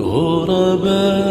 غرباء.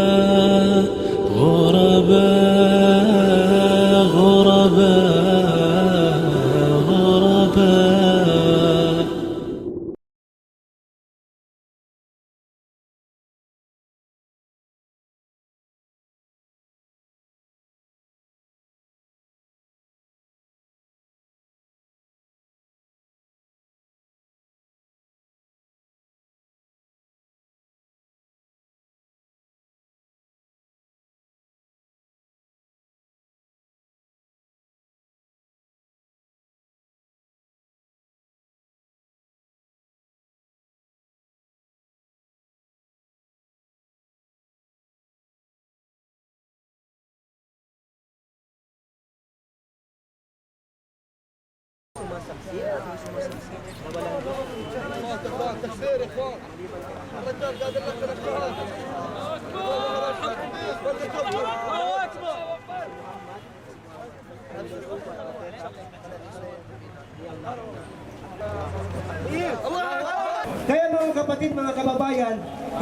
Kaya mga kapatid, mga kababayan,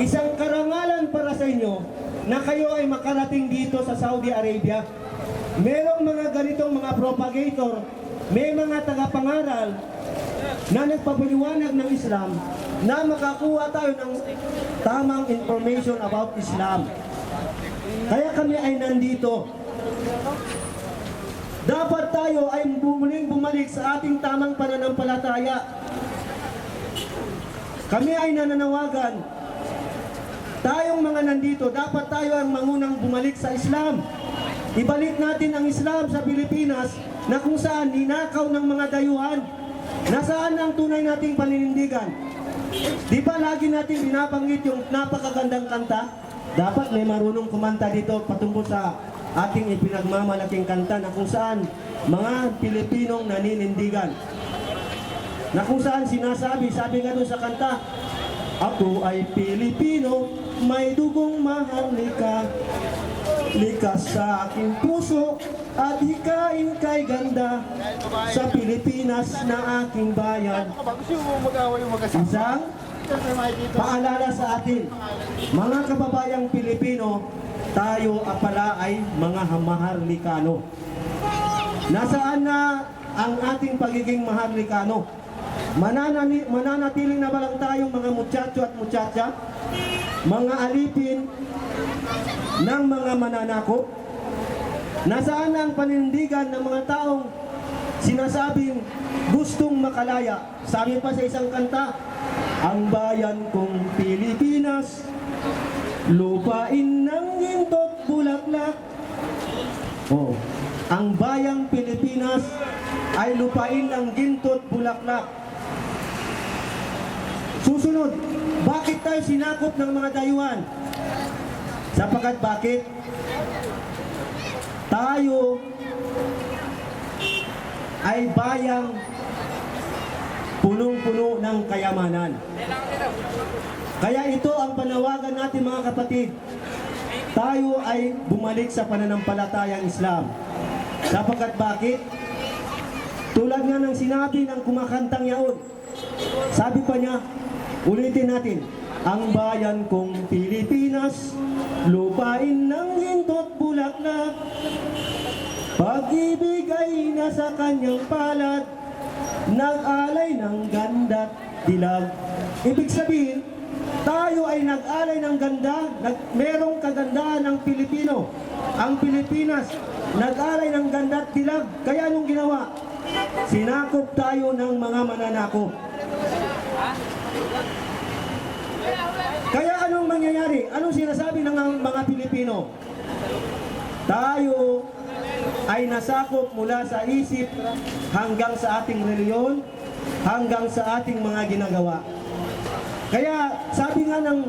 isang karangalan para sa inyo na kayo ay makarating dito sa Saudi Arabia. Merong mga ganitong mga propagator, may mga tagapangaral na nagpapaliwanag ng Islam na makakuha tayo ng tamang information about Islam. Kaya kami ay nandito. Dapat tayo ay bumuling bumalik sa ating tamang pananampalataya. Kami ay nananawagan. Tayong mga nandito, dapat tayo ang mangunang bumalik sa Islam. Ibalik natin ang Islam sa Pilipinas na kung saan ninakaw ng mga dayuhan. Nasaan ang tunay nating paninindigan? Di ba lagi natin binabanggit yung napakagandang kanta? Dapat may marunong kumanta dito patungkol sa ating ipinagmamalaking kanta na kung saan mga Pilipinong naninindigan na kung saan sinasabi, sabi nga doon sa kanta, Ako ay Pilipino, may dugong mahal ka. Likas sa aking puso at hikain kay ganda sa Pilipinas na aking bayan. Isang paalala sa atin, mga kababayang Pilipino, tayo pala ay mga maharlikano. Nasaan na ang ating pagiging maharlikano? Mananani, mananatiling na ba lang tayong mga muchacho at muchacha? Mga alipin ng mga mananakop? Nasaan na ang panindigan ng mga taong sinasabing gustong makalaya? Sabi pa sa isang kanta, ang bayan kong Pilipinas, lupain ng gintot bulaklak. Oh, ang bayang Pilipinas ay lupain ng gintot bulaklak. Susunod, bakit tayo sinakop ng mga dayuhan? Sapagat bakit? Tayo ay bayang punong-puno ng kayamanan. Kaya ito ang panawagan natin mga kapatid. Tayo ay bumalik sa pananampalatayang Islam. Sapagat bakit? Tulad nga ng sinabi ng kumakantang yaon. Sabi pa niya, ulitin natin, ang bayan kong Pilipinas, lupain ng hintot bulaklak, pag-ibig ay nasa kanyang palad, nag-alay ng ganda't dilag. Ibig sabihin, tayo ay nag-alay ng ganda, nag merong kagandahan ng Pilipino. Ang Pilipinas, nag-alay ng ganda't dilag. Kaya anong ginawa? Sinakop tayo ng mga mananakop. Kaya anong mangyayari? Anong sinasabi ng mga Pilipino? Tayo ay nasakop mula sa isip hanggang sa ating reliyon, hanggang sa ating mga ginagawa. Kaya sabi nga ng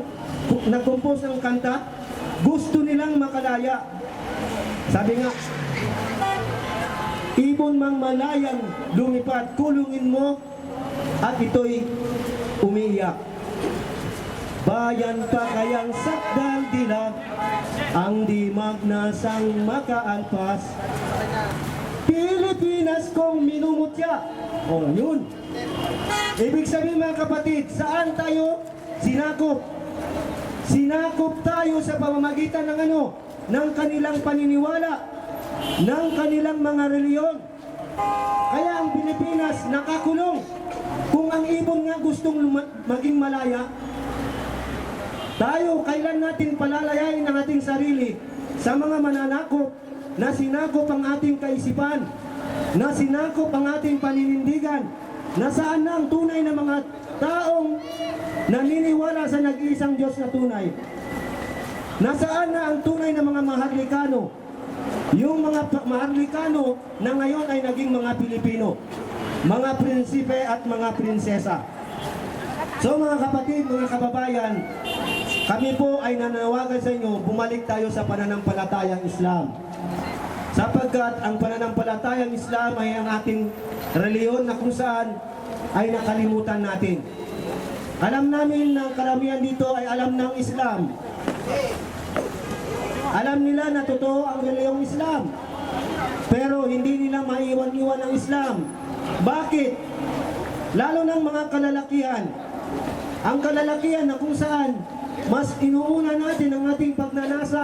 nag-compose ng kanta, gusto nilang makalaya. Sabi nga, Ibon mang malayang lumipad, kulungin mo at ito'y umiiyak. Bayan pa kayang sakdal dilag, ang di magnasang makaalpas. Pilipinas kong minumutya. O yun. Ibig sabihin mga kapatid, saan tayo sinakop. Sinakop tayo sa pamamagitan ng ano? Ng kanilang paniniwala, ng kanilang mga reliyon. Kaya ang Pilipinas nakakulong. Kung ang ibon nga gustong maging malaya, tayo kailan natin palalayain ang ating sarili sa mga mananakop na sinakop ang ating kaisipan, na sinakop ang ating paninindigan, na saan na ang tunay na mga taong naniniwala sa nag-iisang Diyos na tunay. Nasaan na ang tunay na mga maharlikano? Yung mga maharlikano na ngayon ay naging mga Pilipino, mga prinsipe at mga prinsesa. So mga kapatid, mga kababayan, kami po ay nananawagan sa inyo, bumalik tayo sa pananampalatayang Islam. Sapagkat ang pananampalatayang Islam ay ang ating reliyon na kung saan ay nakalimutan natin. Alam namin na karamihan dito ay alam ng Islam. Alam nila na totoo ang reliyong Islam. Pero hindi nila maiwan-iwan ang Islam. Bakit? Lalo ng mga kalalakihan. Ang kalalakihan na kung saan mas inuuna natin ang ating pagnanasa.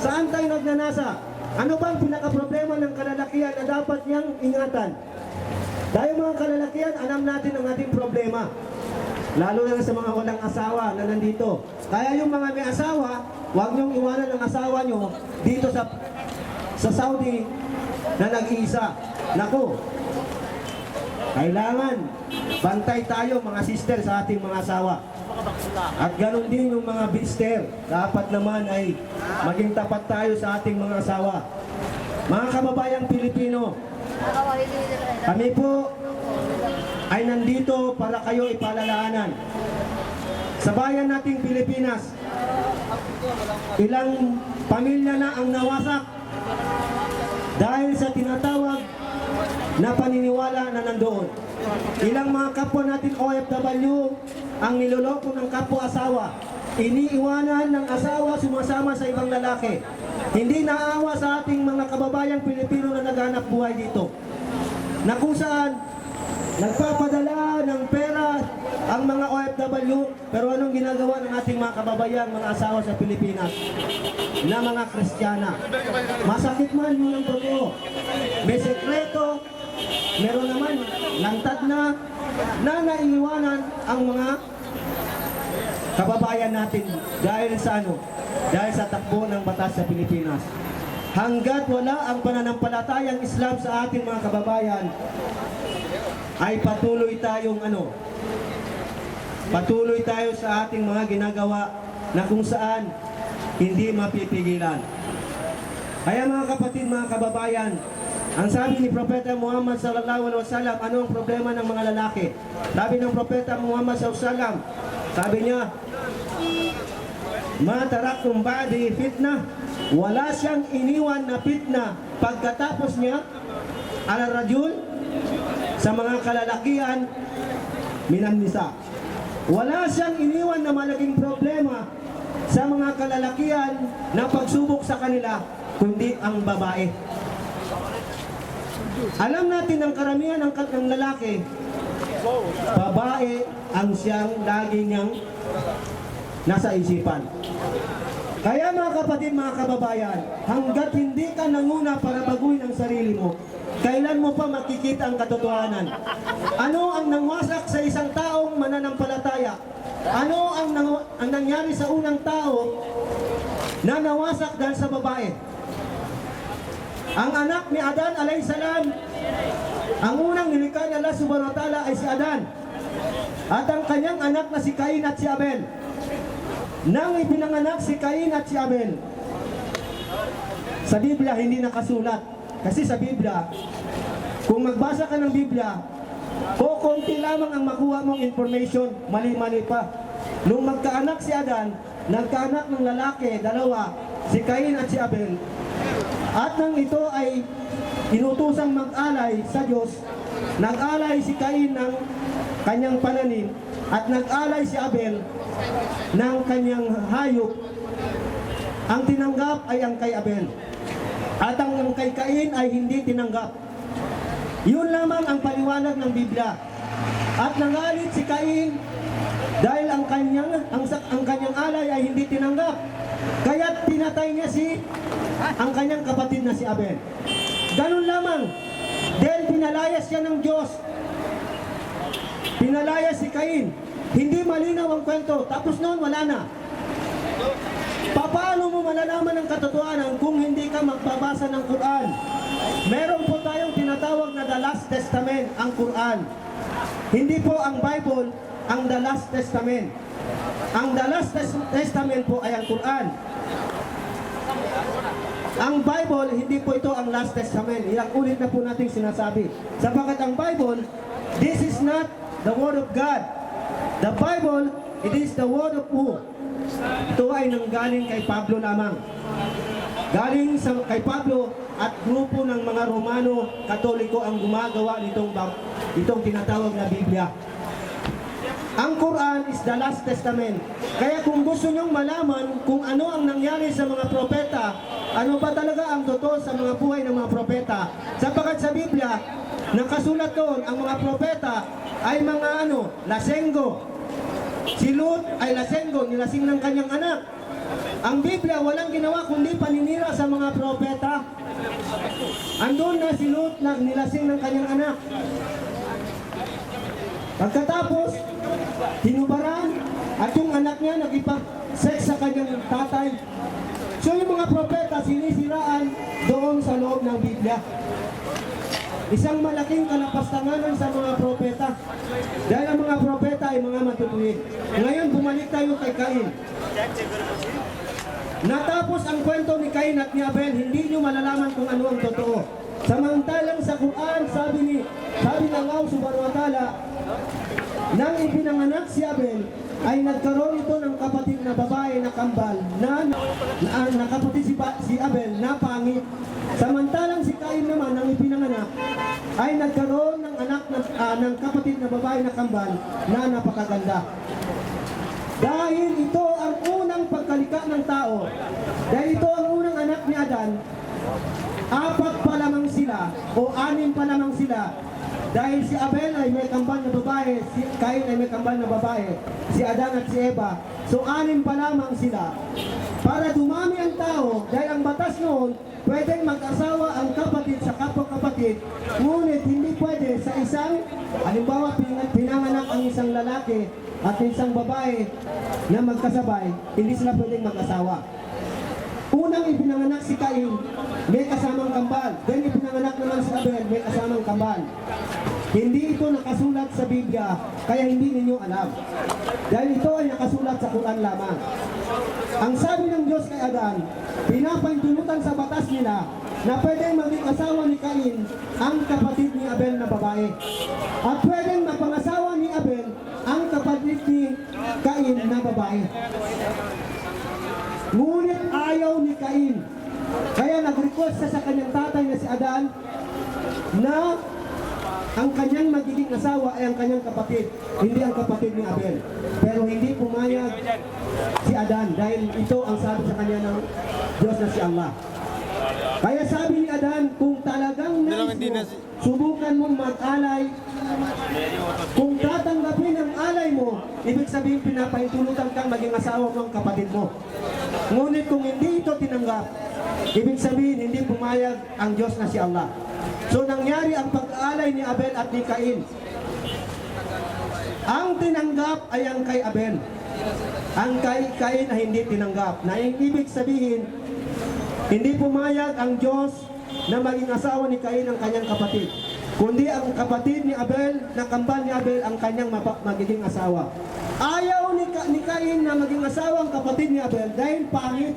Saan tayo nagnanasa? Ano bang pinaka-problema ng kalalakihan na dapat niyang ingatan? Dahil mga kalalakihan, alam natin ang ating problema. Lalo na sa mga walang asawa na nandito. Kaya yung mga may asawa, huwag niyong iwanan ang asawa niyo dito sa sa Saudi na nag-iisa. Nako, kailangan bantay tayo mga sister sa ating mga asawa. At ganun din yung mga bister. Dapat naman ay maging tapat tayo sa ating mga asawa. Mga kababayang Pilipino, kami po ay nandito para kayo ipalalahanan. Sa bayan nating Pilipinas, ilang pamilya na ang nawasak dahil sa tinatawag na paniniwala na nandoon. Ilang mga kapwa natin OFW ang niloloko ng kapwa-asawa. Iniiwanan ng asawa sumasama sa ibang lalaki. Hindi naawa sa ating mga kababayang Pilipino na naghanap buhay dito. Na kung saan nagpapadala ng pera ang mga OFW pero anong ginagawa ng ating mga kababayan, mga asawa sa Pilipinas na mga Kristiyana. Masakit man yun ang totoo. May sekreto, meron naman lantad na na naiiwanan ang mga kababayan natin dahil sa ano? Dahil sa takbo ng batas sa Pilipinas. Hanggat wala ang pananampalatayang Islam sa ating mga kababayan, ay patuloy tayong ano, patuloy tayo sa ating mga ginagawa na kung saan hindi mapipigilan. Kaya mga kapatid, mga kababayan, ang sabi ni Propeta Muhammad sallallahu alaihi wasallam, ano ang problema ng mga lalaki? Sabi ng Propeta Muhammad sallallahu alaihi wasallam, sabi niya, Mataraktum ba'di fitnah, wala siyang iniwan na fitna pagkatapos niya ala rajul sa mga kalalakihan minan nisa. Wala siyang iniwan na malaking problema sa mga kalalakihan na pagsubok sa kanila, kundi ang babae. Alam natin ang karamihan ng, ng lalaki, babae ang siyang lagi niyang nasa isipan. Kaya mga kapatid, mga kababayan, hanggat hindi ka nanguna para baguhin ang sarili mo, kailan mo pa makikita ang katotohanan? Ano ang nangwasak sa isang taong mananampalataya? Ano ang, nang, ang nangyari sa unang tao na nawasak dahil sa babae? Ang anak ni Adan alayhisalam, ang unang nilikha ni Allah subhanahu wa ta'ala ay si Adan. At ang kanyang anak na si Cain at si Abel. Nang ipinanganak si Cain at si Abel, sa Biblia hindi nakasulat. Kasi sa Biblia, kung magbasa ka ng Biblia, o konti lamang ang makuha mong information, mali-mali pa. Nung magkaanak si Adan, nagkaanak ng lalaki, dalawa, si Cain at si Abel. At nang ito ay inutusang mag-alay sa Diyos, nag-alay si Cain ng kanyang pananim at nag-alay si Abel ng kanyang hayop. Ang tinanggap ay ang kay Abel. At ang kay Cain ay hindi tinanggap. Yun lamang ang paliwanag ng Biblia. At nangalit si Cain Dahil ang kanyang, ang, ang kanyang alay ay hindi tinanggap. Kaya tinatay niya si, ang kanyang kapatid na si Abel. Ganun lamang. Dahil pinalayas siya ng Diyos. Pinalayas si Cain. Hindi malinaw ang kwento. Tapos noon, wala na. Paano mo malalaman ang katotohanan kung hindi ka magbabasa ng Quran? Meron po tayong tinatawag na The Last Testament, ang Quran. Hindi po ang Bible ang The Last Testament. Ang The Last Tes- Testament po ay ang Quran. Ang Bible, hindi po ito ang Last Testament. Ilang ulit na po nating sinasabi. Sapagat ang Bible, this is not the Word of God. The Bible, it is the Word of who? Ito ay nanggaling kay Pablo lamang. Galing sa kay Pablo at grupo ng mga Romano Katoliko ang gumagawa nitong itong tinatawag na Biblia. Ang Quran is the last testament. Kaya kung gusto nyong malaman kung ano ang nangyari sa mga propeta, ano ba talaga ang totoo sa mga buhay ng mga propeta, sapagat sa Biblia, nakasulat doon ang mga propeta ay mga ano, lasenggo. Si Lut ay lasenggo, nilasing ng kanyang anak. Ang Biblia walang ginawa kundi paninira sa mga propeta. Andun na si Lut na nilasing ng kanyang anak. Pagkatapos, tinubaran at yung anak niya nagipag-sex sa kanyang tatay. So yung mga propeta sinisiraan doon sa loob ng Biblia. Isang malaking kalapastanganan sa mga propeta. Dahil ang mga propeta ay mga matutuwid. Ngayon, bumalik tayo kay Cain. Natapos ang kwento ni Cain at ni Abel, hindi nyo malalaman kung ano ang totoo. Samantalang sa Quran, sabi ni sabi ng Allah subhanahu wa ta'ala, nang ipinanganak si Abel, ay nagkaroon ito ng kapatid na babae na kambal na, na, na, kapatid si, si Abel na pangit. Samantalang si Cain naman nang ipinanganak ay nagkaroon ng anak na, ah, ng kapatid na babae na kambal na napakaganda. Dahil ito ang unang pagkalika ng tao, dahil ito ang unang anak ni Adan, apat pa lamang sila o anim pa lamang sila dahil si Abel ay may kambal na babae, si Cain ay may kambal na babae, si Adan at si Eva. So anim pa lamang sila. Para dumami ang tao, dahil ang batas noon, pwedeng mag-asawa ang kapatid sa kapwa-kapatid, ngunit hindi pwede sa isang, halimbawa pin- pinanganak ang isang lalaki at isang babae na magkasabay, hindi sila pwedeng mag-asawa. Unang ipinanganak si Cain, may kasamang kambal. Then ipinanganak naman si Abel, may kasamang kambal. Hindi ito nakasulat sa Biblia, kaya hindi ninyo alam. Dahil ito ay nakasulat sa Quran lamang. Ang sabi ng Diyos kay Adan, pinapaintulutan sa batas nila na pwedeng maging asawa ni Cain ang kapatid ni Abel na babae. At pwedeng mapangasawa ni Abel ang kapatid ni Cain na babae. Ngunit ayaw ni Cain. Kaya nag-request siya sa kanyang tatay na si Adan na ang kanyang magiging asawa ay ang kanyang kapatid, hindi ang kapatid ni Abel. Pero hindi pumayag si Adan dahil ito ang sabi sa kanya ng Diyos na si Allah. Kaya sabi ni Adan, kung talagang nais mo, subukan mong mag-alay, kung tatanggapin ang alay mo, ibig sabihin pinapahintulutan kang maging asawa mo ang kapatid mo. Ngunit kung hindi ito tinanggap, ibig sabihin hindi pumayag ang Diyos na si Allah. So nangyari ang pag-aalay ni Abel at ni Cain. Ang tinanggap ay ang kay Abel. Ang kay Cain ay hindi tinanggap. Na ibig sabihin, hindi pumayag ang Diyos na maging asawa ni Cain ang kanyang kapatid. Kundi ang kapatid ni Abel, na kambal ni Abel ang kanyang magiging asawa. Ayaw ni, Ka- ni Cain na maging asawa ang kapatid ni Abel dahil pangit.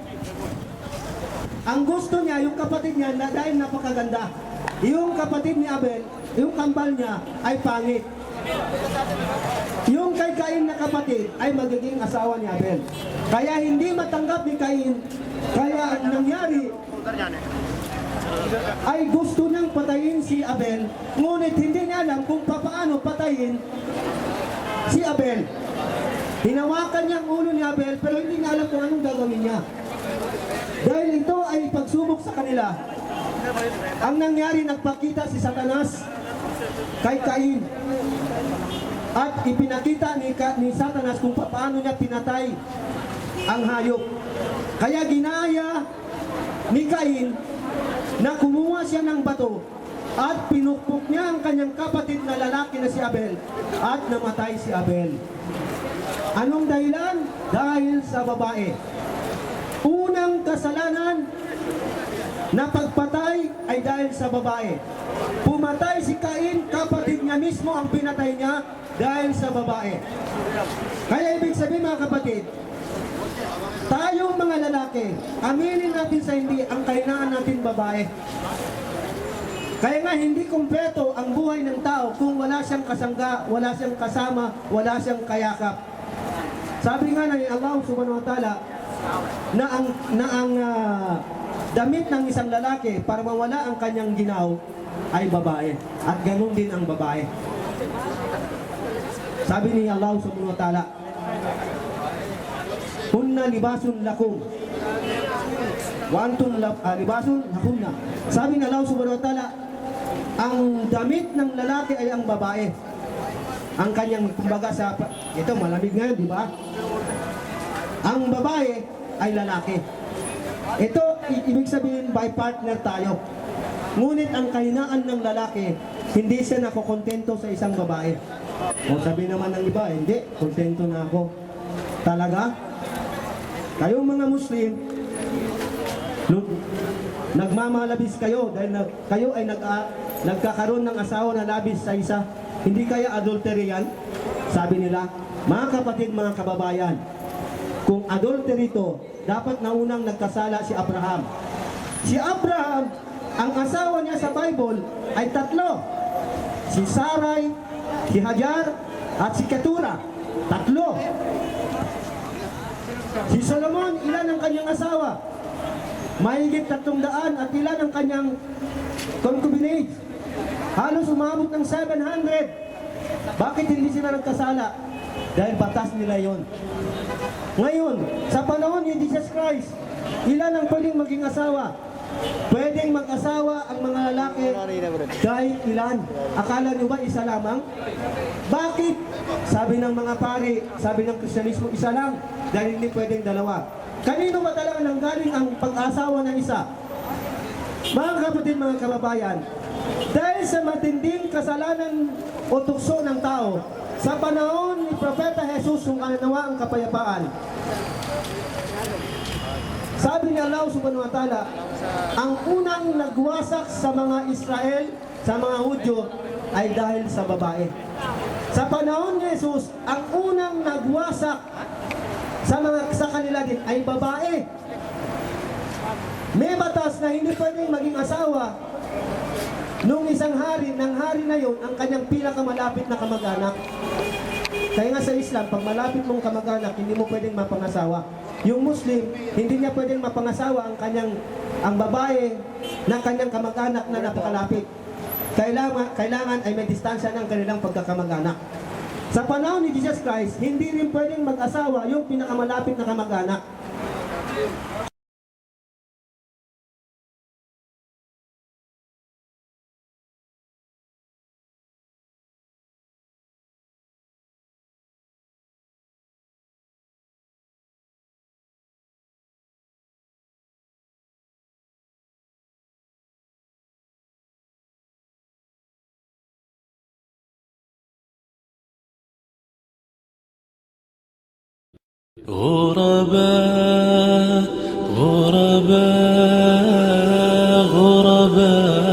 Ang gusto niya, yung kapatid niya, na dahil napakaganda. Yung kapatid ni Abel, yung kambal niya ay pangit. Yung kay Cain na kapatid ay magiging asawa ni Abel. Kaya hindi matanggap ni Cain, kaya ang nangyari ay gusto niyang patayin si Abel, ngunit hindi niya alam kung paano patayin si Abel. Hinawakan niya ang ulo ni Abel, pero hindi niya alam kung anong gagawin niya. Dahil ito ay pagsubok sa kanila. Ang nangyari, nagpakita si Satanas kay Cain. At ipinakita ni, ni Satanas kung paano niya pinatay ang hayop. Kaya ginaya ni Cain na kumuha siya ng bato at pinukpok niya ang kanyang kapatid na lalaki na si Abel at namatay si Abel. Anong dahilan? Dahil sa babae. Unang kasalanan na pagpatay ay dahil sa babae. Pumatay si Cain, kapatid niya mismo ang pinatay niya dahil sa babae. Kaya ibig sabihin mga kapatid, tayong mga lalaki, aminin natin sa hindi ang kahinaan natin babae. Kaya nga hindi kumpleto ang buhay ng tao kung wala siyang kasangga, wala siyang kasama, wala siyang kayakap. Sabi nga ng Allah subhanahu wa ta'ala na ang, na ang ah, damit ng isang lalaki para mawala ang kanyang ginaw ay babae. At ganun din ang babae. Sabi ni Allah subhanahu wa ta'ala, Hunna libasun lakum. Wa antum lab- ah, libasun lahunna. Sabi ni Allah subhanahu wa ta'ala, ang damit ng lalaki ay ang babae. Ang kanyang, kumbaga sa, ito malamig ngayon, di ba? Ang babae ay lalaki. Ito, ibig sabihin by partner tayo. Ngunit ang kahinaan ng lalaki, hindi siya nakokontento sa isang babae. O sabi naman ng iba, hindi, kontento na ako. Talaga? Kayong mga Muslim, nung nagmamalabis kayo dahil nag, kayo ay nag, ah, nagkakaroon ng asawa na labis sa isa, hindi kaya adultery yan? Sabi nila, mga kapatid, mga kababayan, kung adultery to, dapat na unang nagkasala si Abraham. Si Abraham, ang asawa niya sa Bible ay tatlo. Si Sarai, si Hajar, at si Ketura. Tatlo. Si Solomon, ilan ang kanyang asawa? Mahigit tatlong daan at ilan ang kanyang concubinage? Halos umabot ng 700. Bakit hindi sila nagkasala? Dahil batas nila yon. Ngayon, sa panahon ni Jesus Christ, ilan ang pwedeng maging asawa? Pwedeng mag-asawa ang mga lalaki kahit ilan. Akala niyo ba isa lamang? Bakit? Sabi ng mga pari, sabi ng Kristyanismo, isa lang. Dahil hindi pwedeng dalawa. Kanino ba talaga nanggaling ang pag-asawa ng isa? Mga kapatid, mga kababayan, dahil sa matinding kasalanan o tukso ng tao, sa panahon ni Propeta Jesus kung nawa ang kapayapaan, sabi ni Allah subhanahu wa ta'ala, ang unang nagwasak sa mga Israel, sa mga Hudyo, ay dahil sa babae. Sa panahon ni Jesus, ang unang nagwasak sa mga sa kanila din ay babae. May batas na hindi pwedeng maging asawa nung isang hari, ng hari na yon ang kanyang pinakamalapit na kamag-anak. Kaya nga sa Islam, pag malapit mong kamag-anak, hindi mo pwedeng mapangasawa. Yung Muslim, hindi niya pwedeng mapangasawa ang kanyang ang babae ng kanyang kamag-anak na napakalapit. Kailangan, kailangan ay may distansya ng kanilang pagkakamag-anak. Sa panahon ni Jesus Christ, hindi rin pwedeng mag-asawa yung pinakamalapit na kamag-anak. غرباء